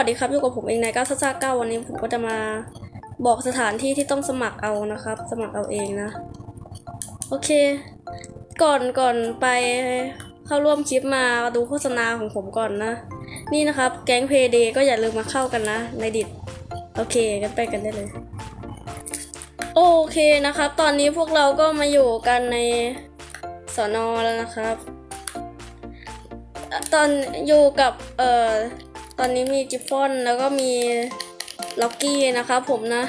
สวัสดีครับอยู่กับผมเองนายก้าวซ่าเก้าวันนี้ผมก็จะมาบอกสถานที่ที่ต้องสมัครเอานะครับ สมัครเอาเองนะ โอเค ก่อนก่อนไปเข้าร่วมคลิปมาดูโฆษณาของผมก่อนนะ นี่นะครับ แก๊งเพย์เดก็อย่าลืมมาเข้ากันนะ ในดิดโอเคกันไปกันได้เลย โอเคนะครับ ตอนนี้พวกเราก็มาอยู่กันในสอนอแล้วนะครับ ตอนอยู่กับเอ่อ ตอนนี้มีจิฟฟอนแล้วก็มีล็อกกี้นะครับผมนะ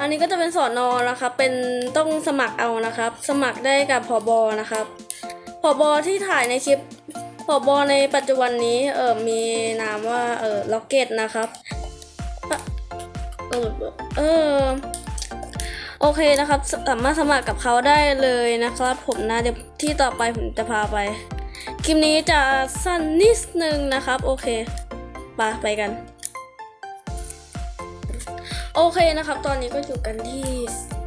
อันนี้ก็จะเป็นสอนอนะครับ เป็นต้องสมัครเอานะครับ สมัครได้กับผอบอนะครับผอบอที่ถ่ายในคลิปผอบอในปัจจุบันนี้เออมีนามว่าเออล็อกเก็ตนะครับเออเออโอเคนะครับสามารถสมัครกับเขาได้เลยนะครับ ผมนะเดี๋ยวที่ต่อไปผมจะพาไป คลิปนี้จะสั้นนิดนึงนะครับ โอเค ไปไปกัน โอเคนะครับ ตอนนี้ก็อยู่กันที่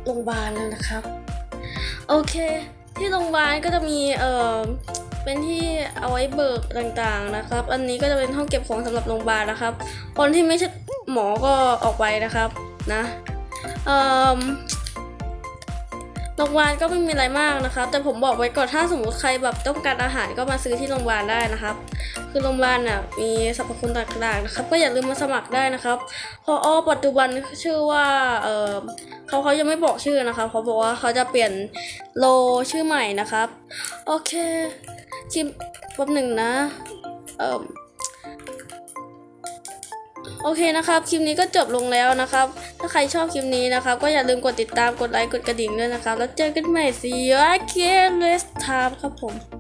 โรงพยาบาลแล้วนะครับ โอเค ที่โรงพยาบาลก็จะมีเอ่อเป็นที่เอาไว้เบิกต่างๆนะครับ อันนี้ก็จะเป็นห้องเก็บของสำหรับโรงพยาบาลนะครับ คนที่ไม่ใช่หมอก็ออกไปนะครับนะเอ่อ โรงพยาบาลก็ไม่มีอะไรมากนะครับ แต่ผมบอกไว้ก่อนถ้าสมมติใครแบบต้องการอาหารก็มาซื้อที่โรงพยาบาลได้นะครับ คือโรงพยาบาลน่ะมีสรรพคุณต่างๆนะครับ ก็อย่าลืมมาสมัครได้นะครับพออปัจจุบันชื่อว่าเออเขาเขายังไม่บอกชื่อนะครับเขาบอกว่าเขาจะเปลี่ยนโลชื่อใหม่นะครับ โอเคคิมแป๊บหนึ่งนะ เออ โอเคนะครับ คลิปนี้ก็จบลงแล้วนะครับ ถ้าใครชอบคลิปนี้นะครับ ก็อย่าลืมกดติดตาม กดไลค์ กดกระดิ่งด้วยนะครับ แล้วเจอกันใหม่ see you again next time ครับผม